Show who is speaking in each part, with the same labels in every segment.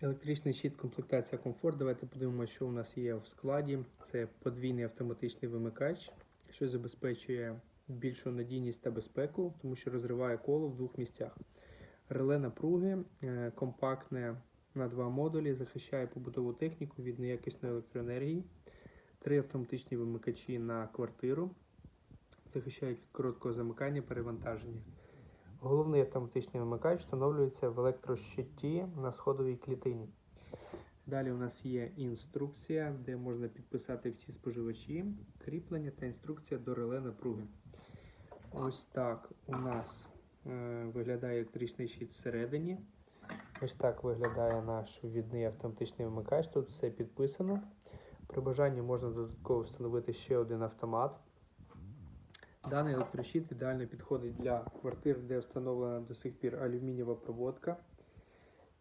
Speaker 1: Електричний щит, комплектація комфорт. Давайте подивимося, що у нас є в складі. Це подвійний автоматичний вимикач, що забезпечує більшу надійність та безпеку, тому що розриває коло в двох місцях. Реле напруги, е, компактне на два модулі, захищає побутову техніку від неякісної електроенергії. Три автоматичні вимикачі на квартиру, захищають від короткого замикання перевантаження. Головний автоматичний вимикач встановлюється в електрощиті на сходовій клітині. Далі у нас є інструкція, де можна підписати всі споживачі, кріплення та інструкція до реле напруги. Ось так у нас е, виглядає електричний щит всередині. Ось так виглядає наш ввідний автоматичний вимикач. Тут все підписано. При бажанні можна додатково встановити ще один автомат. Даний електрощит ідеально підходить для квартир, де встановлена до сих пір алюмінієва проводка.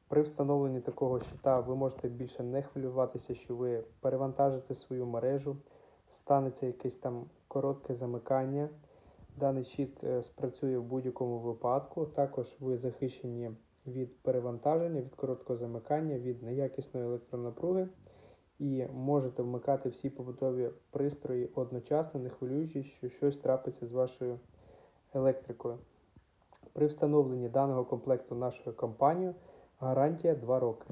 Speaker 1: При встановленні такого щита ви можете більше не хвилюватися, що ви перевантажите свою мережу, станеться якесь там коротке замикання. Даний щит е, спрацює в будь-якому випадку. Також ви захищені від перевантаження, від короткого замикання, від неякісної електронапруги і можете вмикати всі побутові пристрої одночасно, не хвилюючись, що щось трапиться з вашою електрикою. При встановленні даного комплекту нашою компанією гарантія 2 роки.